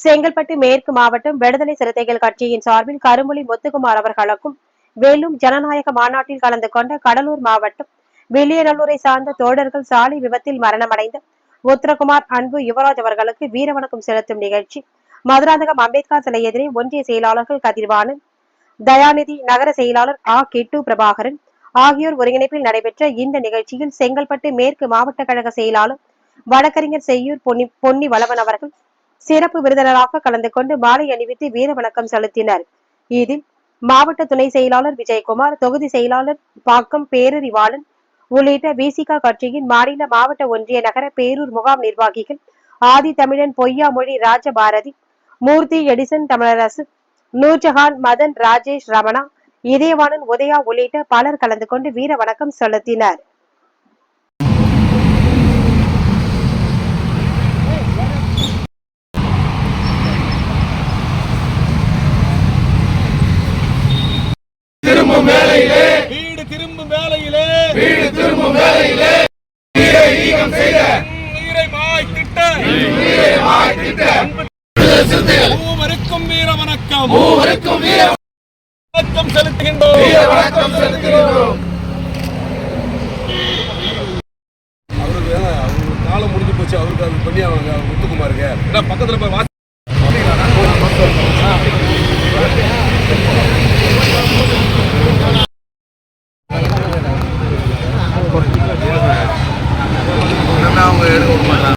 செங்கல்பட்டு மேற்கு மாவட்டம் விடுதலை சிறுத்தைகள் கட்சியின் சார்பில் கருமொழி முத்துக்குமார் அவர்களுக்கும் வேலும் ஜனநாயக மாநாட்டில் கலந்து கொண்ட கடலூர் மாவட்டம் வில்லியநல்லூரை சார்ந்த தோழர்கள் சாலை விபத்தில் மரணமடைந்த உத்தரகுமார் அன்பு யுவராஜ் அவர்களுக்கு வீரவணக்கம் செலுத்தும் நிகழ்ச்சி. மதுராந்தகம் அம்பேத்கர் சிலை எதிரே ஒன்றிய செயலாளர்கள் கதிர்வாணன் தயாநிதி நகர செயலாளர் ஆ. கிட்டு பிரபாகரன் ஆகியோர் ஒருங்கிணைப்பில் நடைபெற்ற இந்த நிகழ்ச்சியில் செங்கல்பட்டு மேற்கு மாவட்ட கழக செயலாளர் வழக்கறிஞர் செய்யூர் பொன்னி பொன்னி வளவன் அவர்கள் சிறப்பு விருந்தினராக கலந்து கொண்டு மாலை அணிவித்து வீர வணக்கம் செலுத்தினர். இதில் மாவட்ட துணை செயலாளர் விஜயகுமார் தொகுதி செயலாளர் பாக்கம் பேரறிவாளன் உள்ளிட்ட விசிகா கட்சியின் மாநில மாவட்ட ஒன்றிய நகர பேரூர் முகாம் நிர்வாகிகள் ஆதி தமிழன் பொய்யாமொழி ராஜபாரதி மூர்த்தி எடிசன் தமிழரசு நூர்ஜஹான் மதன் ராஜேஷ் ரமணா இதயவாணன் உதயா உள்ளிட்ட பலர் கலந்து கொண்டு வீர வணக்கம் செலுத்தினர். திரும்பும் வேலையிலே வீடு திரும்பும் வேலையிலே வீடு திரும்பும் வேலையிலே நீரை நீக்கம் செய்த நீரை வீர வணக்கம் மூவருக்கும் வீர வணக்கம் செலுத்துகின்றோம் காலம் முடிஞ்சு போச்சு அவருக்கு அது பண்ணி அவங்க முத்துக்குமாருக்கு ஏன்னா பக்கத்தில் போய் வாசி ಹೋಗ್ಬೇಡ